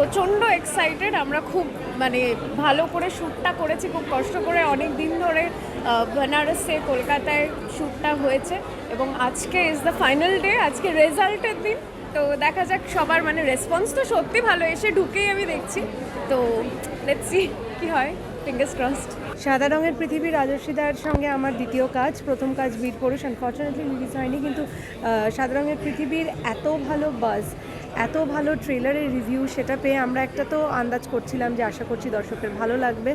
প্রচণ্ড এক্সাইটেড আমরা খুব মানে ভালো করে শ্যুটটা করেছি, খুব কষ্ট করে অনেক দিন ধরে বেনারসে কলকাতায় শ্যুটটা হয়েছে এবং আজকে ইজ দ্য ফাইনাল ডে আজকে রেজাল্টের দিন। তো দেখা যাক সবার মানে রেসপন্স তো সত্যি ভালো, এসে ঢুকেই আমি দেখছি। তো লেটস সি কি হয় ফিঙ্গার্স ক্রসড সাদা রঙের পৃথিবী রাজস্বীদার সঙ্গে আমার দ্বিতীয় কাজ, প্রথম কাজ বীর পুরুষ আনফর্চুনেটলি রিলিজ হয়নি কিন্তু সাদা রঙের পৃথিবীর এত ভালো বাজ এত ভালো ট্রেলারের রিভিউ সেটা পেয়ে আমরা একটা তো আন্দাজ করছিলাম যে আশা করছি দর্শকের ভালো লাগবে।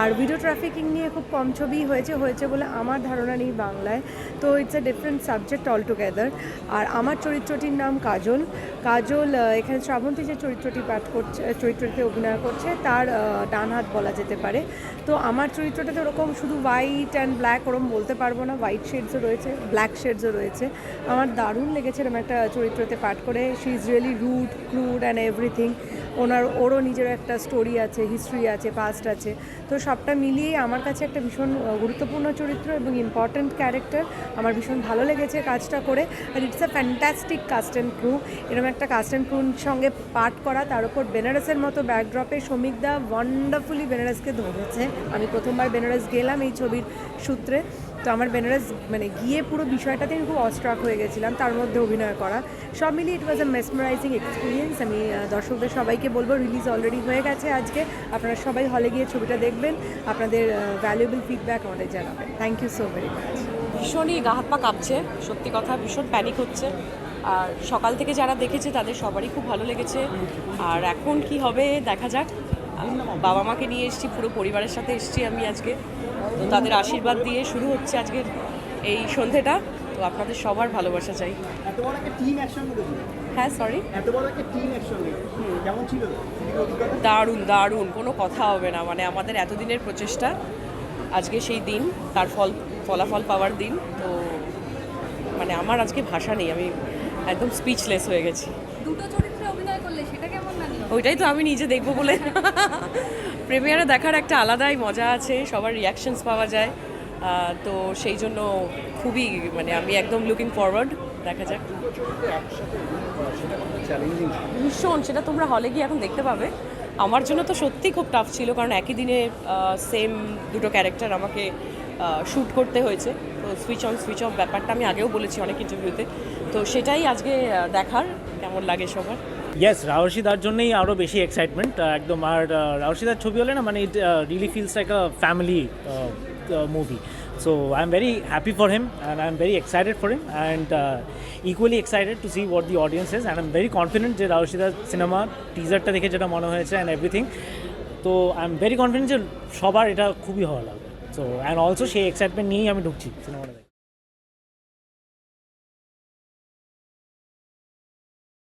আর ভিডিও ট্রাফিকিং নিয়ে খুব কম ছবি হয়েছে হয়েছে বলে আমার ধারণা নেই বাংলায়। তো it's a different subject all together আর আমার চরিত্রটির নাম কাজল। কাজল এখানে শ্রাবন্তী যে চরিত্রটি পাঠ করছে, চরিত্রটিতে অভিনয় করছে, তার ডান হাত বলা যেতে পারে। তো আমার চরিত্রটাতে ওরকম শুধু হোয়াইট অ্যান্ড ব্ল্যাক ওরকম বলতে পারব না হোয়াইট শেডসও রয়েছে ব্ল্যাক শেডসও রয়েছে। আমার দারুণ লেগেছে এরকম একটা চরিত্রতে পাঠ করে। She is really rude crude and everything ওনার, ওরও নিজের একটা স্টোরি আছে হিস্ট্রি আছে পাস্ট আছে। তো সবটা মিলিয়ে আমার কাছে একটা ভীষণ গুরুত্বপূর্ণ চরিত্র এবং ইম্পর্ট্যান্ট ক্যারেক্টার আমার ভীষণ ভালো লেগেছে কাজটা করে। আর it's a fantastic cast and crew এরকম একটা কাস্ট অ্যান্ড ক্রুর সঙ্গে পাঠ করা, তার উপর বেনারসের মতো ব্যাকড্রপে শ্রমিকদা ওয়ান্ডারফুলি বেনারসকে ধরেছে। আমি প্রথমবার বেনারস গেলাম এই ছবির সূত্রে। তো আমার বেনারস মানে গিয়ে পুরো বিষয়টাতে আমি খুব অস্ট্রাক হয়ে গেছিলাম, তার মধ্যে অভিনয় করা। সব মিলিয়ে ইট ওয়াজ আ মেসমারাইজিং এক্সপিরিয়েন্স আমি দর্শকদের সবাইকে বলব রিলিজ অলরেডি হয়ে গেছে আজকে। আপনারা সবাই হলে গিয়ে ছবিটা দেখবেন। আপনাদের ভ্যালুয়েবল ফিডব্যাক আমাদের জানাবেন। Thank you so very much ভীষণই গা হাত পা কাঁপছে, সত্যি কথা, ভীষণ প্যানিক হচ্ছে। আর সকাল থেকে যারা দেখেছে, তাদের সবারই খুব ভালো লেগেছে। আর এখন কি হবে, দেখা যাক। বাবা মাকে নিয়ে এসেছি, পুরো পরিবারের সাথে এসেছি আমি আজকে। তো তাদের আশীর্বাদ দিয়ে শুরু হচ্ছে আজকের এই সন্ধেটা। তো আপনাদের সবার ভালোবাসা চাই। এত বড় একটা টিম একসঙ্গে হ্যাঁ সরি এত বড় একটা টিম একসঙ্গে। কেমন ছিল? দারুণ দারুণ কোনো কথা হবে না। মানে আমাদের এতদিনের প্রচেষ্টা আজকে সেই দিন তার ফল ফলাফল পাওয়ার দিন। তো মানে আমার আজকে ভাষা নেই আমি একদম স্পিচলেস হয়ে গেছি। দুটো চরিত্রে অভিনয় করলে সেটা কেমন লাগল ওইটাই তো আমি নিজে দেখব বলে। প্রিমিয়ারে দেখার একটা আলাদাই মজা আছে সবার রিয়াকশনস পাওয়া যায়। তো সেই জন্য খুবই মানে আমি একদম লুকিং ফরওয়ার্ড দেখা যাক। ভীষণ, সেটা তোমরা হলে গিয়ে এখন দেখতে পাবে। আমার জন্য তো সত্যি খুব টাফ ছিল, কারণ একই দিনে সেম দুটো ক্যারেক্টার আমাকে শ্যুট করতে হয়েছে। তো সুইচ অন সুইচ অফ ব্যাপারটা আমি আগেও বলেছি অনেক ইন্টারভিউতে তো সেটাই আজকে দেখার, কেমন লাগে সবার? ইয়েস রাহর্ষিদার জন্যই আরও বেশি এক্সাইটমেন্ট একদম। আর রাহর্ষিদার ছবি হলে না মানে it really feels like a family so I am very happy for him and I am very excited for him and equally excited to see what the audience is and I am very confident যে রাহর্ষিদার cinema টিজারটা দেখে যেটা মনে হয়েছে and everything তো I am very confident যে সবার এটা খুবই ভালো লাগবে। সো অ্যান্ড অলসো সেই এক্সাইটমেন্ট নিয়েই আমি দেখে